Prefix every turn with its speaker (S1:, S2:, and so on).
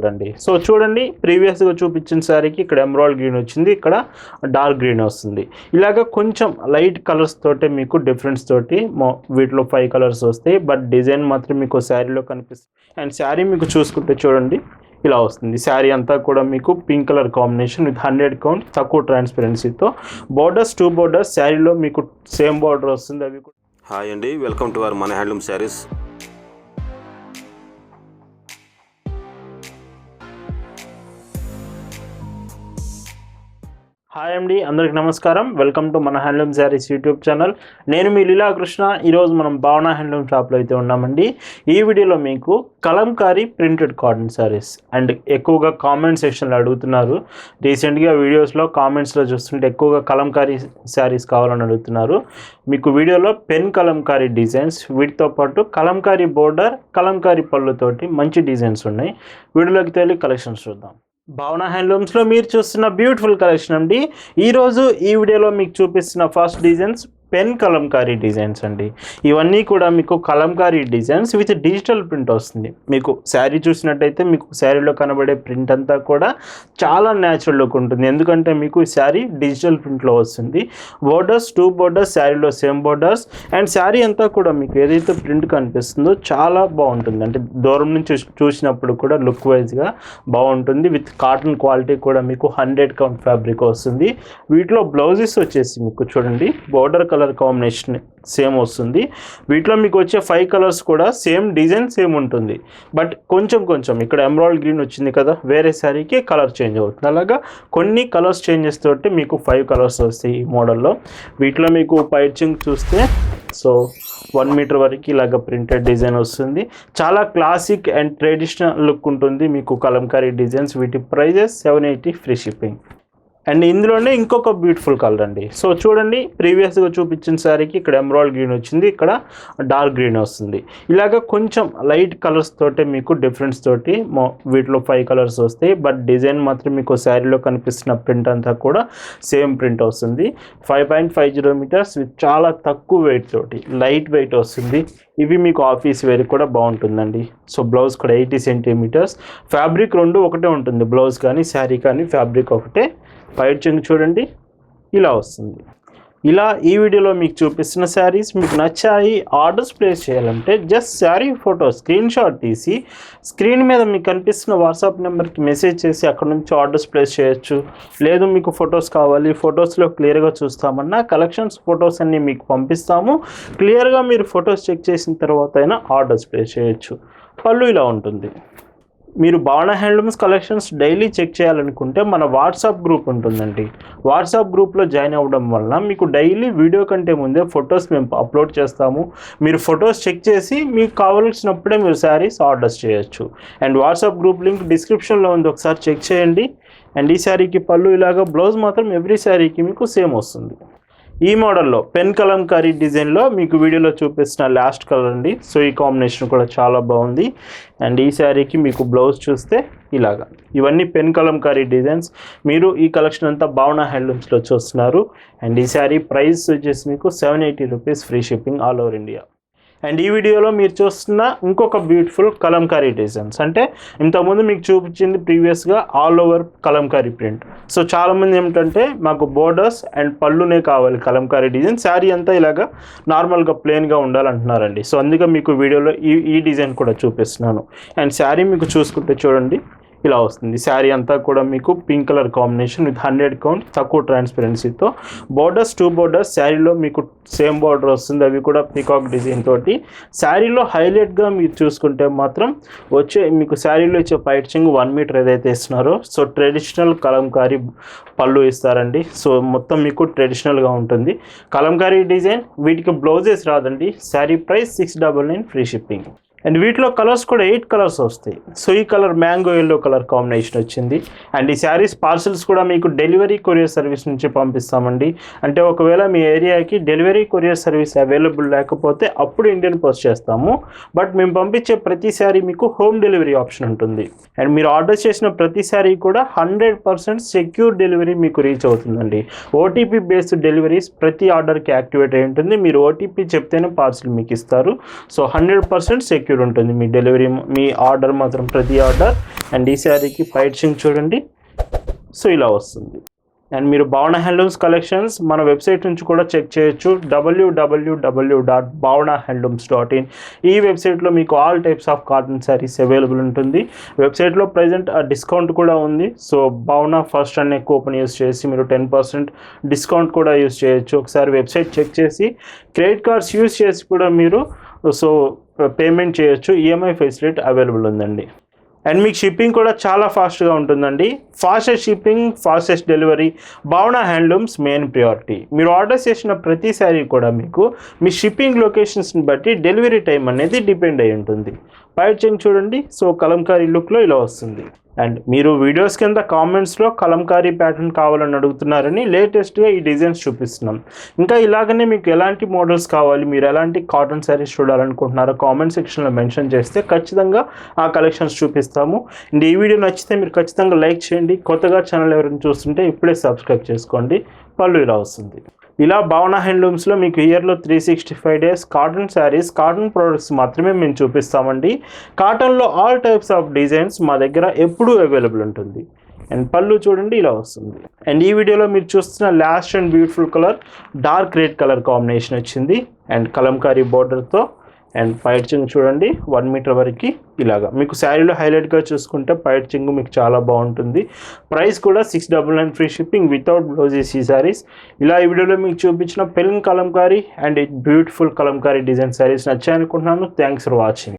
S1: చూడండి. సో చూడండి ప్రీవియస్గా చూపించిన శారీకి ఇక్కడ ఎమరాల్డ్ గ్రీన్ వచ్చింది ఇక్కడ డార్క్ గ్రీన్ వస్తుంది. ఇలాగ కొంచెం లైట్ కలర్స్ తోటే మీకు డిఫరెన్స్ తోటి వీటిలో ఫైవ్ కలర్స్ వస్తాయి బట్ డిజైన్ మాత్రం మీకు శారీలో కనిపిస్తుంది. అండ్ శారీ మీకు చూసుకుంటే చూడండి ఇలా వస్తుంది. శారీ అంతా కూడా మీకు pink colour combination with hundred count తక్కువ ట్రాన్స్పరెన్సీతో బోర్డర్స్ టూ బోర్డర్స్ శారీలో మీకు సేమ్ బోర్డర్ వస్తుంది అవి కూడా.
S2: హాయ్ అండి వెల్కమ్ టు అవర్ మన హ్యాండ్లూమ్ శారీస్
S1: హాయ్ అండి అందరికి నమస్కారం. వెల్కమ్ టు మన హ్యాండ్లూమ్ శారీస్ యూట్యూబ్ ఛానల్ నేను మీ లీలా కృష్ణ ఈరోజు మనం భావన హ్యాండ్లూమ్ షాప్లో అయితే ఉన్నామండి ఈ వీడియోలో మీకు Kalamkari printed cotton saris and ఎక్కువగా కామెంట్ సెక్షన్లో అడుగుతున్నారు. రీసెంట్గా వీడియోస్లో కామెంట్స్లో చూస్తుంటే ఎక్కువగా కలంకారీ శారీస్ కావాలని అడుగుతున్నారు. మీకు వీడియోలో పెన్ కలంకారీ డిజైన్స్ వీటితో పాటు కలంకారీ బోర్డర్ కలంకారీ పళ్ళుతోటి మంచి డిజైన్స్ ఉన్నాయి. వీడియోలోకి తేలి కలెక్షన్స్ చూద్దాం. భావన హ్యాండ్లూమ్స్లో మీరు చూస్తున్న బ్యూటిఫుల్ కలెక్షన్ అండి. ఈరోజు ఈ వీడియోలో మీకు చూపిస్తున్న first designs pen Kalamkari designs అండి. ఇవన్నీ కూడా మీకు Kalamkari designs with digital print వస్తుంది. మీకు శారీ చూసినట్టయితే మీకు శారీలో కనబడే ప్రింట్ అంతా కూడా చాలా న్యాచురల్ లుక్ ఉంటుంది. ఎందుకంటే మీకు ఈ శారీ డిజిటల్ ప్రింట్లో వస్తుంది. బోర్డర్స్ టూ బోర్డర్స్ శారీలో సేమ్ బోర్డర్స్ అండ్ శారీ అంతా కూడా మీకు ఏదైతే ప్రింట్ కనిపిస్తుందో చాలా బాగుంటుంది. అంటే దూరం నుంచి చూసినప్పుడు కూడా లుక్ వైజ్గా బాగుంటుంది. విత్ కాటన్ క్వాలిటీ కూడా మీకు హండ్రెడ్ కౌంట్ ఫ్యాబ్రిక్ వస్తుంది. వీటిలో బ్లౌజెస్ వచ్చేసి మీకు చూడండి. Border colour colour combination same వస్తుంది. వీటిలో మీకు వచ్చే ఫైవ్ కలర్స్ కూడా సేమ్ డిజైన్ సేమ్ ఉంటుంది. బట్ కొంచెం కొంచెం ఇక్కడ ఎమరాల్డ్ గ్రీన్ వచ్చింది కదా వేరే శారీకి కలర్ చేంజ్ అవుతుంది. అలాగా కొన్ని కలర్స్ చేంజెస్ తోటి మీకు ఫైవ్ కలర్స్ వస్తాయి ఈ మోడల్లో. వీటిలో మీకు పైచింగ్ చూస్తే సో వన్ మీటర్ వరకు ఇలాగ ప్రింటెడ్ డిజైన్ వస్తుంది. చాలా క్లాసిక్ అండ్ ట్రెడిషనల్ లుక్ ఉంటుంది మీకు కలంకారీ డిజైన్స్ వీటి prices seven eighty free shipping and ఇందులోనే ఇంకొక బ్యూటిఫుల్ కలర్ అండి. సో చూడండి ప్రీవియస్గా చూపించిన శారీకి ఇక్కడ ఎమరాల్డ్ గ్రీన్ వచ్చింది ఇక్కడ డార్క్ గ్రీన్ వస్తుంది. ఇలాగ కొంచెం లైట్ కలర్స్ తోటే మీకు డిఫరెన్స్ తోటి వీటిలో ఫైవ్ కలర్స్ వస్తాయి. బట్ డిజైన్ మాత్రం మీకు శారీలో కనిపిస్తున్న ప్రింట్ అంతా కూడా సేమ్ ప్రింట్ వస్తుంది. Five point five zero metres with చాలా తక్కువ వెయిట్ తోటి లైట్ వెయిట్ వస్తుంది. ఇవి మీకు ఆఫీస్ వేర్ కూడా బాగుంటుందండి. సో బ్లౌజ్ కూడా ఎయిటీ సెంటీమీటర్స్ ఫ్యాబ్రిక్ రెండు ఒకటే ఉంటుంది బ్లౌజ్ కానీ శారీ కానీ ఫ్యాబ్రిక్ ఒకటే పై చెంగు చూడండి. ఇలా వస్తుంది. ఇలా ఈ వీడియోలో మీకు చూపిస్తున్న శారీస్ మీకు నచ్చాయి ఆర్డర్స్ ప్లేస్ చేయాలంటే just sari photo screenshot తీసి స్క్రీన్ మీద మీకు కనిపిస్తున్న వాట్సాప్ నెంబర్కి మెసేజ్ చేసి అక్కడ నుంచి ఆర్డర్స్ ప్లేస్ చేయొచ్చు. లేదు మీకు ఫొటోస్ కావాలి ఫొటోస్లో క్లియర్గా చూస్తామన్నా కలెక్షన్స్ ఫొటోస్ అన్నీ మీకు పంపిస్తాము. క్లియర్గా మీరు ఫొటోస్ చెక్ చేసిన తర్వాత అయినా ఆర్డర్స్ ప్లేస్ చేయొచ్చు. పళ్ళు ఇలా ఉంటుంది. మీరు భవన హ్యాండ్లూమ్స్ కలెక్షన్స్ డైలీ చెక్ చేయాలనుకుంటే మన వాట్సాప్ గ్రూప్ ఉంటుందండి. వాట్సాప్ గ్రూప్లో జాయిన్ అవ్వడం వలన మీకు డైలీ వీడియో కంటే ముందే ఫొటోస్ మేము అప్లోడ్ చేస్తాము. మీరు ఫొటోస్ చెక్ చేసి మీకు కావాల్సినప్పుడే మీరు శారీస్ ఆర్డర్స్ చేయొచ్చు. అండ్ వాట్సాప్ గ్రూప్ లింక్ డిస్క్రిప్షన్లో ఉంది. ఒకసారి చెక్ చేయండి. అండ్ ఈ శారీకి పళ్ళు ఇలాగా బ్లౌజ్ మాత్రం ఎవ్రీ శారీకి మీకు సేమ్ వస్తుంది. ఈ మోడల్లో పెన్ కలంకారీ డిజైన్లో మీకు వీడియోలో చూపిస్తున్న లాస్ట్ కలర్ అండి. సో ఈ కాంబినేషన్ కూడా చాలా బాగుంది. అండ్ ఈ శారీకి మీకు బ్లౌజ్ చూస్తే ఇలాగా. ఇవన్నీ పెన్ కలంకారీ డిజైన్స్. మీరు ఈ కలెక్షన్ అంతా భావన హ్యాండ్లూమ్స్లో చూస్తున్నారు. అండ్ ఈ శారీ ప్రైస్ వచ్చేసి మీకు seven eighty rupees free shipping all over India and ఈ వీడియోలో మీరు చూస్తున్న ఇంకొక బ్యూటిఫుల్ కలంకారీ డిజైన్స్ అంటే ఇంతకుముందు మీకు చూపించింది ప్రీవియస్గా all over Kalamkari print so చాలామంది ఏమిటంటే మాకు బోర్డర్స్ అండ్ పళ్ళునే కావాలి కలంకారీ డిజైన్ శారీ అంతా ఇలాగా నార్మల్గా ప్లెయిన్గా ఉండాలంటున్నారండి. సో అందుకే మీకు వీడియోలో ఈ ఈ డిజైన్ కూడా చూపిస్తున్నాను. అండ్ శారీ మీకు చూసుకుంటే చూడండి. ఇలా వస్తుంది. శారీ అంతా కూడా మీకు pink colour combination with hundred count తక్కువ ట్రాన్స్పరెన్సీతో. బోర్డర్స్ టూ బోర్డర్స్ శారీలో మీకు సేమ్ బార్డర్ వస్తుంది. అవి కూడా పీకాక్ డిజైన్ తోటి. శారీలో హైలైట్గా మీరు చూసుకుంటే మాత్రం వచ్చే మీకు శారీలో ఇచ్చే పైచింగ్ వన్ మీటర్ ఏదైతే ఇస్తున్నారో సో ట్రెడిషనల్ కలంకారీ పళ్ళు ఇస్తారండి. సో మొత్తం మీకు ట్రెడిషనల్గా ఉంటుంది. కలంకారీ డిజైన్ వీటికి బ్లౌజెస్ రాదండి. Sari price six double nine free shipping and వీటిలో కలర్స్ కూడా ఎయిట్ కలర్స్ వస్తాయి. సో ఈ colour mango yellow colour combination వచ్చింది. అండ్ ఈ శారీస్ పార్సల్స్ కూడా మీకు డెలివరీ కొరియర్ సర్వీస్ నుంచి పంపిస్తామండి. అంటే ఒకవేళ మీ ఏరియాకి డెలివరీ కొరియర్ సర్వీస్ అవైలబుల్ లేకపోతే అప్పుడు ఇండియన్ పోస్ట్ చేస్తాము. బట్ మేము పంపించే ప్రతి శారీ మీకు హోమ్ డెలివరీ ఆప్షన్ ఉంటుంది. అండ్ మీరు ఆర్డర్ చేసిన ప్రతి శారీ కూడా హండ్రెడ్ పర్సెంట్ సెక్యూర్ డెలివరీ మీకు రీచ్ అవుతుందండి. ఓటీపీ బేస్డ్ డెలివరీస్ ప్రతి ఆర్డర్కి యాక్టివేట్ అయి ఉంటుంది. మీరు ఓటీపీ చెప్తేనే పార్సిల్ మీకు ఇస్తారు. So hundred percent secure secure ఉంటుంది. మీ డెలివరీ మీ ఆర్డర్ మాత్రం ప్రతి ఆర్డర్ అండ్ ఈ శారీకి పైచింగ్ చూడండి. సో ఇలా వస్తుంది. అండ్ మీరు భావన హ్యాండ్లూమ్స్ కలెక్షన్స్ మన వెబ్సైట్ నుంచి కూడా చెక్ చేయొచ్చు. W W W dot Bhavana handlooms dot in ఈ వెబ్సైట్లో మీకు all types of cotton saris available ఉంటుంది వెబ్సైట్లో ప్రజెంట్ డిస్కౌంట్ కూడా ఉంది. సో భావన ఫస్ట్ అనే కూపన్ యూస్ చేసి మీరు టెన్ పర్సెంట్ డిస్కౌంట్ కూడా యూస్ చేయొచ్చు. ఒకసారి వెబ్సైట్ చెక్ చేసి క్రెడిట్ కార్డ్స్ యూస్ చేసి కూడా మీరు సో పేమెంట్ చేయొచ్చు. ఈఎంఐ ఫెసిలిటీ అవైలబుల్ ఉందండి. అండ్ మీకు షిప్పింగ్ కూడా చాలా ఫాస్ట్గా ఉంటుందండి. Fastest shipping fastest delivery Bhavana handlooms main priority. మీరు ఆర్డర్ చేసిన ప్రతి శారీ కూడా మీకు మీ షిప్పింగ్ లొకేషన్స్ని బట్టి డెలివరీ టైం అనేది డిపెండ్ అయి ఉంటుంది. పైట్ చెంగ్ చూడండి. సో కలంకారీ లుక్లో ఇలా వస్తుంది. అండ్ మీరు వీడియోస్ కింద కామెంట్స్లో కలంకారీ ప్యాటర్న్ కావాలని అడుగుతున్నారని లేటెస్ట్గా ఈ డిజైన్స్ చూపిస్తున్నాం. ఇంకా ఇలాగనే మీకు ఎలాంటి మోడల్స్ కావాలి మీరు ఎలాంటి కాటన్ శారీస్ చూడాలనుకుంటున్నారో కామెంట్ సెక్షన్లో మెన్షన్ చేస్తే ఖచ్చితంగా ఆ కలెక్షన్స్ చూపిస్తాము. అండ్ ఈ వీడియో నచ్చితే మీరు ఖచ్చితంగా లైక్ చేయండి. కొత్తగా ఛానల్ ఎవరైనా చూస్తుంటే ఇప్పుడే సబ్స్క్రైబ్ చేసుకోండి. పళ్ళు ఇలా వస్తుంది ఇలా భావన హ్యాండ్లూమ్స్లో మీకు ఇయర్లో three sixty five days cotton saris cotton products మాత్రమే మేము చూపిస్తామండి. కాటన్లో ఆల్ టైప్స్ ఆఫ్ డిజైన్స్ మా దగ్గర ఎప్పుడూ అవైలబుల్ ఉంటుంది. అండ్ పళ్ళు చూడండి ఇలా వస్తుంది. అండ్ ఈ వీడియోలో మీరు చూస్తున్న last and beautiful colour dark red colour combination వచ్చింది. అండ్ కలంకారీ బార్డర్తో అండ్ ఫైట్ చూడండి వన్ మీటర్ వరకు ఇలాగా. మీకు శారీలో హైలైట్గా చూసుకుంటే పైట్ చింగ్ మీకు చాలా బాగుంటుంది. ప్రైస్ కూడా six double nine free shipping without blouses ఈ శారీస్. ఇలా ఈ వీడియోలో మీకు చూపించిన pen Kalamkari and beautiful Kalamkari design saris నచ్చాయనుకుంటున్నాను. Thanks for watching.